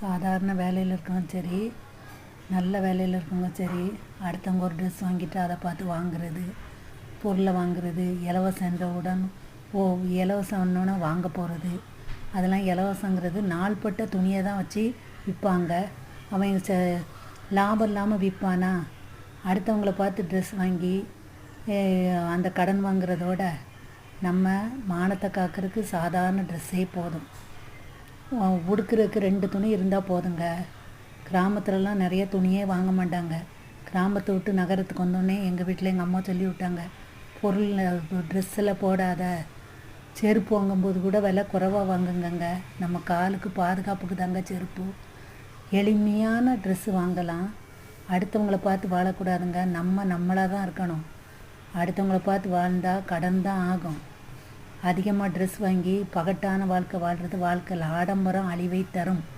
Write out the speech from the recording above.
சாதாரண வேலையில் இருக்கவங்க சரி நல்ல வேலையில் இருக்கவங்க சரி அடுத்தவங்க ஒரு ட்ரெஸ் வாங்கிட்டு அதை பார்த்து வாங்குறது பொருளை வாங்குறது இலவசம் என்றவுடன் ஓ இலவசம்னோடனே வாங்க போகிறது அதெல்லாம் இலவசங்கிறது நாள்பட்ட துணியை தான் வச்சு விற்பாங்க. அவன் ச லாபம் இல்லாமல் விற்பானா? அடுத்தவங்கள பார்த்து ட்ரெஸ் வாங்கி அந்த கடன் வாங்குறதோட நம்ம மானத்தை காக்கிறதுக்கு சாதாரண ட்ரெஸ்ஸே போதும். உடுக்கிறதுக்கு ரெண்டு துணி இருந்தால் போதுங்க. கிராமத்துலலாம் நிறைய துணியே வாங்க மாட்டாங்க. கிராமத்தை விட்டு நகரத்துக்கு வந்தோடனே எங்கள் வீட்டில் எங்கள் அம்மா சொல்லி விட்டாங்க பொருள் ட்ரெஸ்ஸில் போடாத. செருப்பு வாங்கும்போது கூட விலை குறைவாக வாங்குங்கங்க. நம்ம காலுக்கு பாதுகாப்புக்கு தாங்க செருப்பு. எளிமையான ட்ரெஸ்ஸு வாங்கலாம். அடுத்தவங்கள பார்த்து வாழக்கூடாதுங்க. நம்ம நம்மளாக தான் இருக்கணும். அடுத்தவங்கள பார்த்து வாழ்ந்தால் கடன் தான் ஆகும். அதிகமாக ட்ரெஸ் வாங்கி பகட்டான வாழ்க்கை வாழ்கிறது வாழ்க்கையில் ஆடம்பரம் அழிவை தரும்.